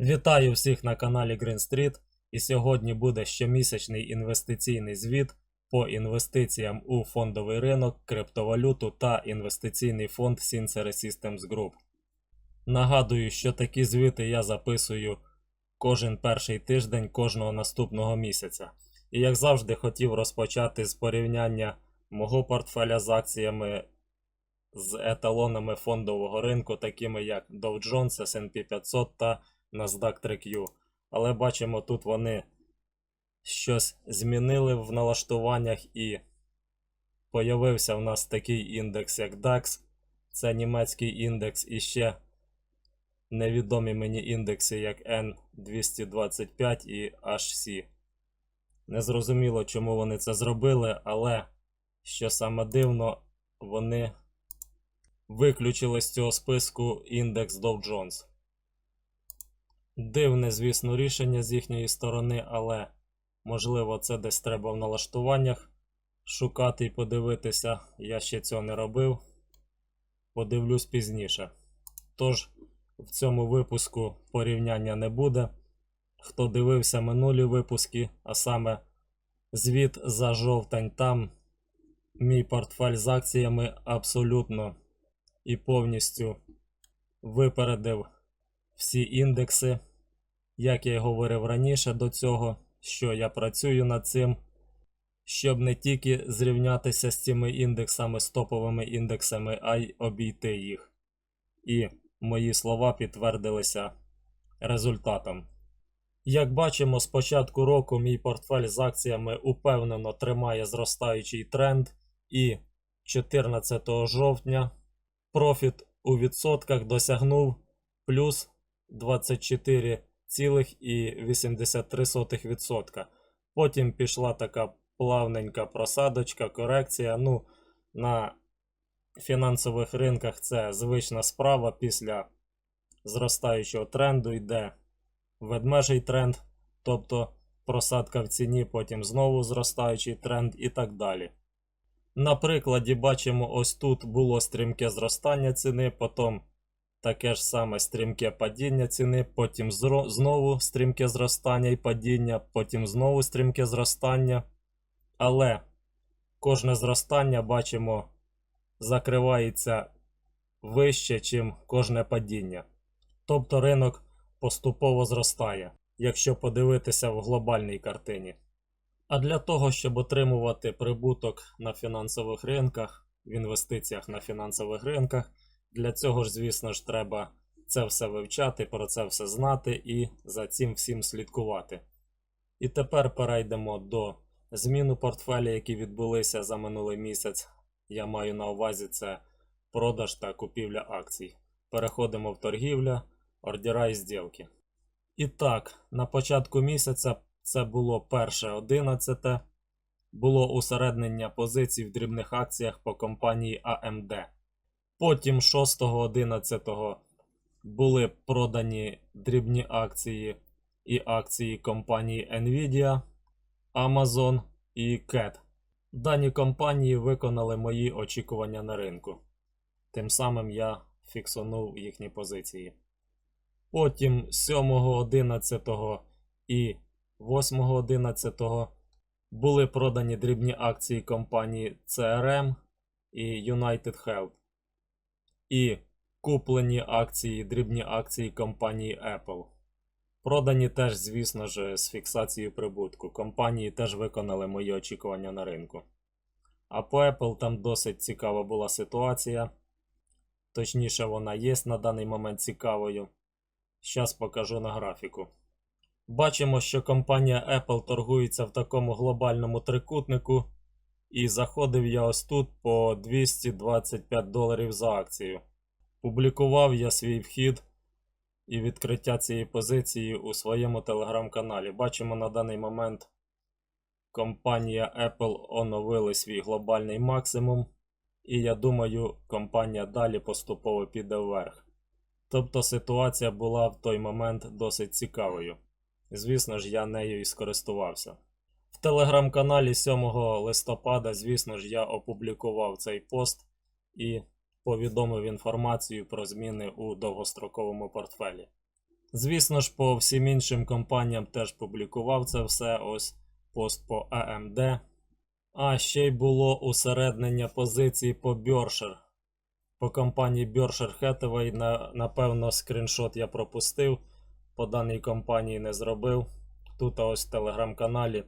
Вітаю всіх на каналі Green Street. І сьогодні буде щомісячний інвестиційний звіт по інвестиціям у фондовий ринок, криптовалюту та інвестиційний фонд Sincere Systems Group. Нагадую, що такі звіти я записую кожен перший тиждень кожного наступного місяця. І як завжди хотів розпочати з порівняння мого портфеля з акціями з еталонами фондового ринку, такими як Dow Jones, S&P 500 та NASDAQ 3Q. Але бачимо, тут вони щось змінили в налаштуваннях і появився в нас такий індекс, як DAX. Це німецький індекс і ще невідомі мені індекси, як N225 і HC. Незрозуміло, чому вони це зробили, але що саме дивно, вони виключили з цього списку індекс Dow Jones. Дивне, звісно, рішення з їхньої сторони, але можливо це десь треба в налаштуваннях шукати і подивитися. Я ще цього не робив. Подивлюсь пізніше. Тож, в цьому випуску порівняння не буде. Хто дивився минулі випуски, а саме звіт за жовтень, там мій портфель з акціями абсолютно і повністю випередив всі індекси. Як я й говорив раніше до цього, що я працюю над цим, щоб не тільки зрівнятися з цими індексами, з топовими індексами, а й обійти їх. І мої слова підтвердилися результатом. Як бачимо, з початку року мій портфель з акціями упевнено тримає зростаючий тренд, і 14 жовтня профіт у відсотках досягнув плюс 24,83%. Потім пішла така плавненька просадочка, корекція. Ну, на фінансових ринках це звична справа після зростаючого тренду йде ведмежий тренд, тобто просадка в ціні, потім знову зростаючий тренд і так далі. На прикладі бачимо, ось тут було стрімке зростання ціни, потім таке ж саме стрімке падіння ціни, потім знову стрімке зростання і падіння, потім знову стрімке зростання. Але кожне зростання бачимо закривається вище, чим кожне падіння. Тобто ринок поступово зростає, якщо подивитися в глобальній картині. А для того, щоб отримувати прибуток на фінансових ринках, в інвестиціях на фінансових ринках, для цього ж, звісно ж, треба це все вивчати, про це все знати і за цим всім слідкувати. І тепер перейдемо до зміну портфеля, які відбулися за минулий місяць. Я маю на увазі це продаж та купівля акцій. Переходимо в торгівля, ордера і зділки. І так, на початку місяця це було перше 11, було усереднення позицій в дрібних акціях по компанії AMD. Потім 6.11 були продані дрібні акції і акції компанії Nvidia, Amazon і CAT. Дані компанії виконали мої очікування на ринку. Тим самим я фіксунув їхні позиції. Потім 7.11 і 8.11 були продані дрібні акції компанії CRM і United Health. І куплені акції, дрібні акції компанії Apple. Продані теж, звісно ж, з фіксацією прибутку. Компанії теж виконали мої очікування на ринку. А по Apple там досить цікава була ситуація. Точніше, вона є на даний момент цікавою. Щас покажу на графіку. Бачимо, що компанія Apple торгується в такому глобальному трикутнику. І заходив я ось тут по 225 доларів за акцію. Публікував я свій вхід і відкриття цієї позиції у своєму телеграм-каналі. Бачимо на даний момент компанія Apple оновили свій глобальний максимум. І я думаю, компанія далі поступово піде вверх. Тобто ситуація була в той момент досить цікавою. Звісно ж, я нею і скористувався. Телеграм-каналі 7 листопада, звісно ж, я опублікував цей пост і повідомив інформацію про зміни у довгостроковому портфелі. Звісно ж, по всім іншим компаніям теж публікував це все. Ось пост по AMD. А ще й було усереднення позицій по Berkshire. По компанії Berkshire Hathaway, на, напевно, скріншот я пропустив. По даній компанії не зробив. Тут ось в телеграм-каналі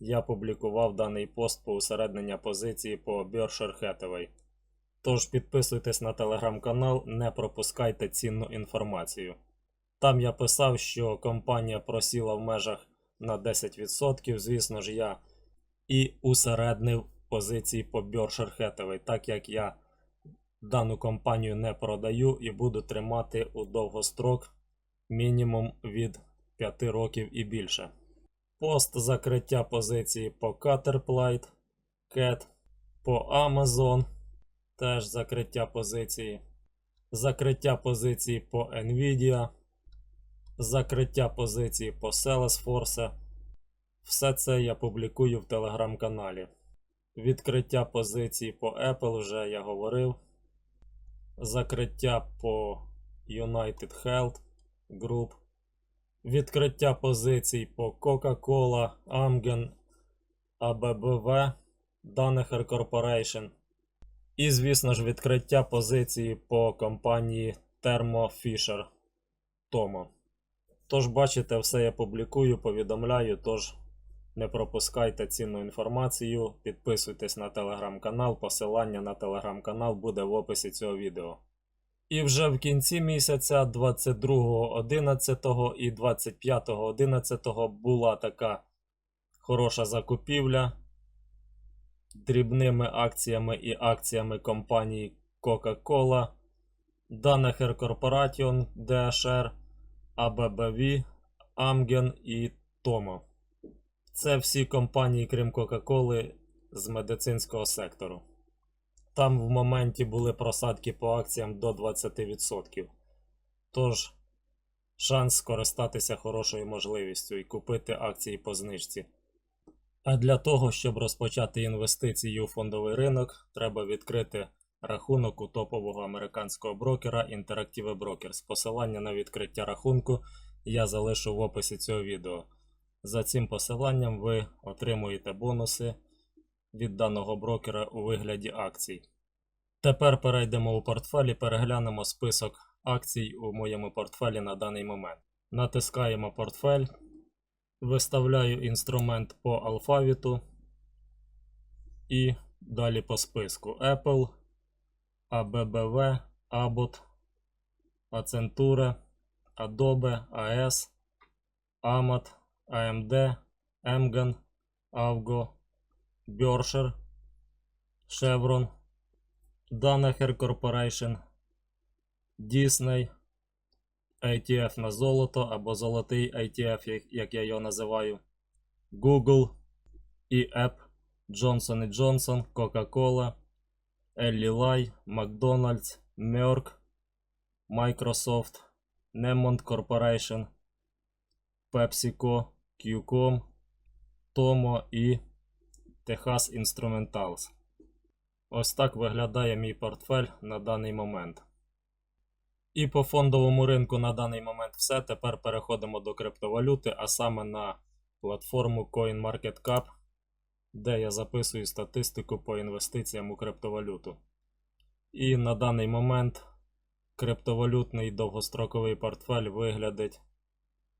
я публікував даний пост по усереднення позиції по Berkshire Hathaway. Тож підписуйтесь на телеграм-канал, не пропускайте цінну інформацію. Там я писав, що компанія просіла в межах на 10%. Звісно ж, я і усереднив позиції по Berkshire Hathaway, так як я дану компанію не продаю і буду тримати у довгострок мінімум від 5 років і більше. Пост закриття позиції по Caterpillar, CAT, по Amazon, теж закриття позиції, закриття позиції по Nvidia, закриття позиції по Salesforce. Все це я публікую в телеграм-каналі. Відкриття позицій по Apple вже я говорив. Закриття по United Health Group. Відкриття позицій по Coca-Cola, Amgen, ABBV, Danaher Corporation. І, звісно ж, відкриття позиції по компанії Thermo Fisher Tomo. Тож, бачите, все я публікую, повідомляю, тож не пропускайте цінну інформацію, підписуйтесь на телеграм-канал, посилання на телеграм-канал буде в описі цього відео. І вже в кінці місяця 22.11 і 25.11 була така хороша закупівля дрібними акціями і акціями компанії Coca-Cola, Danaher Corporation, DHR, ABBV, Amgen і Tomo. Це всі компанії, крім Coca-Cola, з медицинського сектору. Там в моменті були просадки по акціям до 20%. Тож, шанс скористатися хорошою можливістю і купити акції по знижці. А для того, щоб розпочати інвестиції у фондовий ринок, треба відкрити рахунок у топового американського брокера Interactive Brokers. Посилання на відкриття рахунку я залишу в описі цього відео. За цим посиланням ви отримуєте бонуси від даного брокера у вигляді акцій. Тепер перейдемо у портфель і переглянемо список акцій у моєму портфелі на даний момент. Натискаємо портфель, виставляю інструмент по алфавіту і далі по списку Apple, ABBV, Abbott, Accenture, Adobe, AS, AMAT, AMD, Emgen, Avgo, Berkshire, Chevron, Danaher Corporation, Disney, ITF на золото або золотий ITF, як- я його називаю, Google, EAP, Johnson Johnson, Coca-Cola, Ellie Lilly, McDonald's, Merck, Microsoft, Nemont Corporation, PepsiCo, QCOM, Tomo і Texas Instrumentals. Ось так виглядає мій портфель на даний момент. І по фондовому ринку на даний момент все. Тепер переходимо до криптовалюти, а саме на платформу CoinMarketCap, де я записую статистику по інвестиціям у криптовалюту. І на даний момент криптовалютний довгостроковий портфель виглядить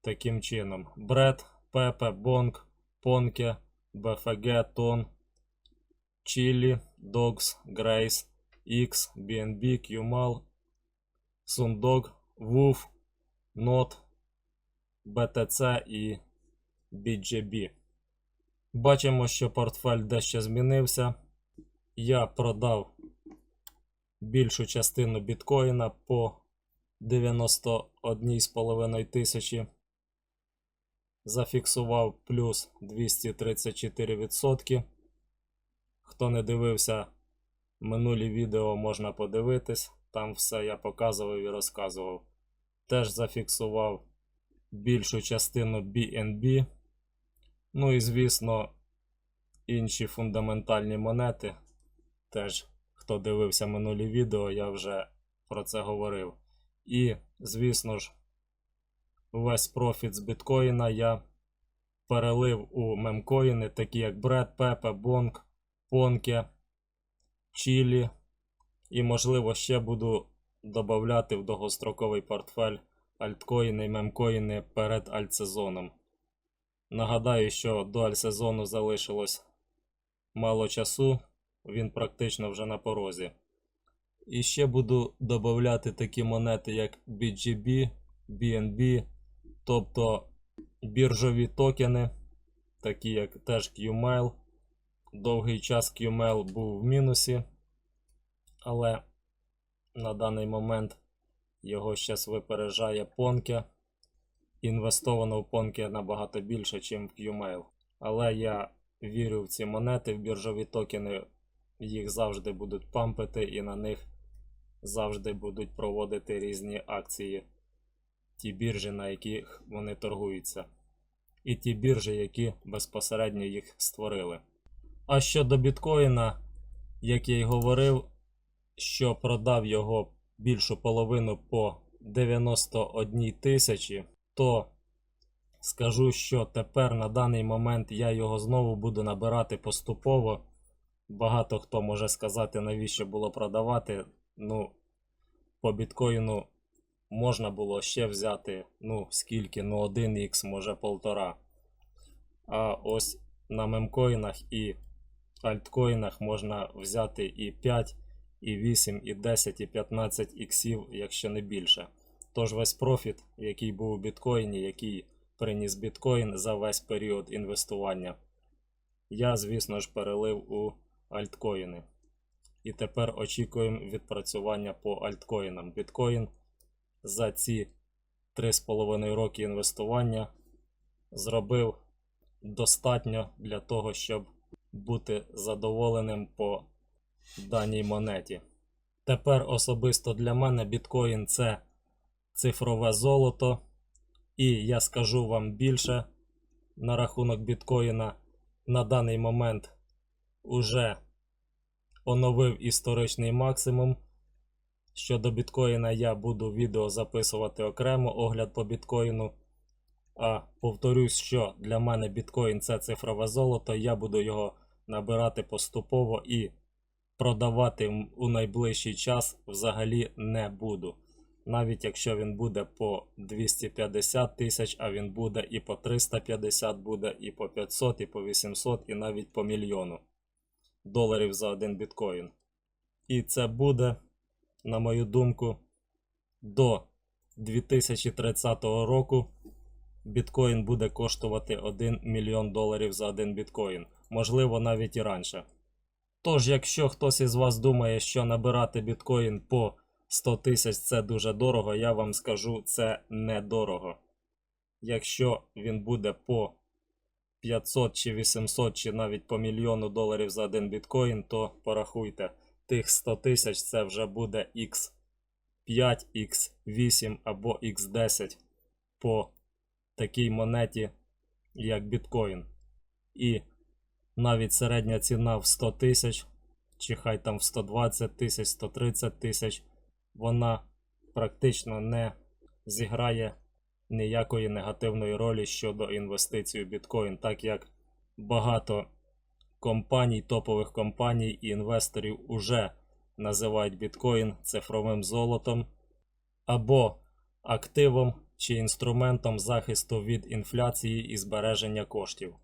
таким чином: Бред, Пепе, Бонг, Понке, БФГ, Тон, Чилі, Догс, Грейс, X, BNB, QMAL, Sundog, WUF, NOT, BTC і BGB. Бачимо, що портфель дещо змінився. Я продав більшу частину біткоїна по 91,5 тисячі. Зафіксував плюс 234%. Хто не дивився минулі відео, можна подивитись. Там все я показував і розказував. Теж зафіксував більшу частину BNB. Ну і, звісно, інші фундаментальні монети. Теж, хто дивився минулі відео, я вже про це говорив. І, звісно ж, весь профіт з біткоїна я перелив у мемкоїни, такі як Бред, Пепе, Бонг, Понке, Чілі. І, можливо, ще буду додавати в довгостроковий портфель альткоїни і мемкоїни перед альтсезоном. Нагадаю, що до альтсезону залишилось мало часу, він практично вже на порозі. І ще буду додавати такі монети, як BGB, BNB, тобто біржові токени, такі як теж QMail. Довгий час QMail був в мінусі, але на даний момент його зараз випереджає Понке. Інвестовано в Понке набагато більше, ніж в QMail. Але я вірю в ці монети, в біржові токени, їх завжди будуть пампити і на них завжди будуть проводити різні акції. Ті біржі, на яких вони торгуються. І ті біржі, які безпосередньо їх створили. А щодо біткоїна, як я й говорив, що продав його більшу половину по 91 тисячі, то скажу, що тепер на даний момент я його знову буду набирати поступово. Багато хто може сказати, навіщо було продавати. Ну, по біткоїну можна було ще взяти, ну, скільки, ну 1х, може 1,5. А ось на мемкоїнах і альткоїнах можна взяти і 5, і 8, і 10, і 15 іксів, якщо не більше. Тож весь профіт, який був у біткоїні, який приніс біткоін за весь період інвестування, я, звісно ж, перелив у альткоїни. І тепер очікуємо відпрацювання по альткоїнам. Біткоін за ці 3,5 роки інвестування зробив достатньо для того, щоб бути задоволеним по даній монеті. Тепер особисто для мене біткоін це цифрове золото. І я скажу вам більше на рахунок біткоїна на даний момент уже оновив історичний максимум. Щодо біткоїна я буду відео записувати окремо огляд по біткоїну. А повторюсь, що для мене біткоін це цифрове золото, я буду його набирати поступово і продавати у найближчий час взагалі не буду. Навіть якщо він буде по 250 тисяч, а він буде і по 350 буде, і по 500, і по 800, і навіть по мільйону доларів за один біткоін. І це буде, на мою думку, до 2030 року біткоін буде коштувати 1 мільйон доларів за один біткоін. Можливо, навіть і раніше. Тож, якщо хтось із вас думає, що набирати біткоін по 100 тисяч це дуже дорого, я вам скажу, це недорого. Якщо він буде по 500 чи 800 чи навіть по мільйону доларів за один біткоін, то порахуйте, тих 100 тисяч це вже буде X5, X8 або X10 по такій монеті, як біткоін. І навіть середня ціна в 100 тисяч, чи хай там в 120 тисяч, 130 тисяч, вона практично не зіграє ніякої негативної ролі щодо інвестицій у біткоін, так як багато компаній, топових компаній і інвесторів уже називають біткоін цифровим золотом або активом чи інструментом захисту від інфляції і збереження коштів.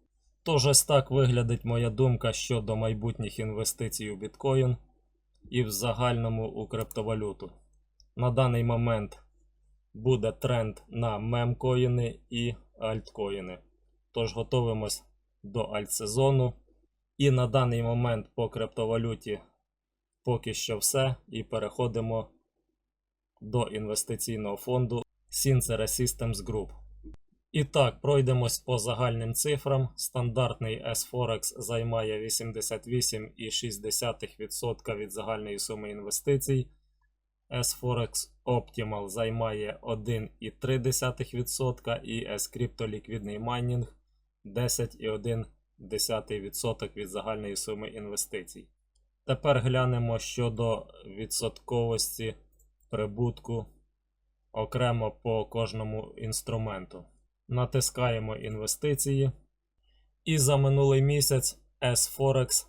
Тож ось так виглядить моя думка щодо майбутніх інвестицій у біткоін і в загальному у криптовалюту. На даний момент буде тренд на мемкоїни і альткоїни. Тож готуємось до альтсезону. І на даний момент по криптовалюті поки що все. І переходимо до інвестиційного фонду Sincere Systems Group. І так, пройдемось по загальним цифрам. Стандартний S-Forex займає 88,6% від загальної суми інвестицій. S-Forex Optimal займає 1,3% і S-Crypto ліквідний майнінг 10,1% від загальної суми інвестицій. Тепер глянемо щодо відсотковості прибутку окремо по кожному інструменту. Натискаємо інвестиції. І за минулий місяць S-Forex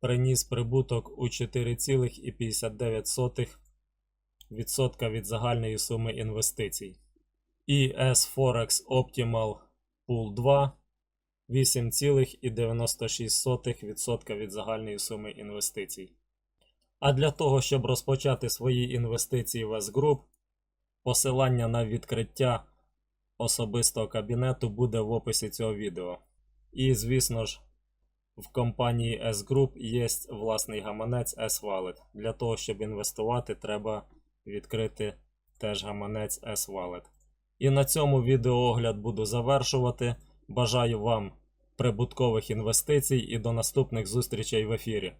приніс прибуток у 4,59% від загальної суми інвестицій. І S-Forex Optimal Pool 2 8,96% від загальної суми інвестицій. А для того, щоб розпочати свої інвестиції в S-Group, посилання на відкриття особистого кабінету буде в описі цього відео. І, звісно ж, в компанії S-Group є власний гаманець S-Wallet. Для того, щоб інвестувати, треба відкрити теж гаманець S-Wallet. І на цьому відеоогляд буду завершувати. Бажаю вам прибуткових інвестицій і до наступних зустрічей в ефірі.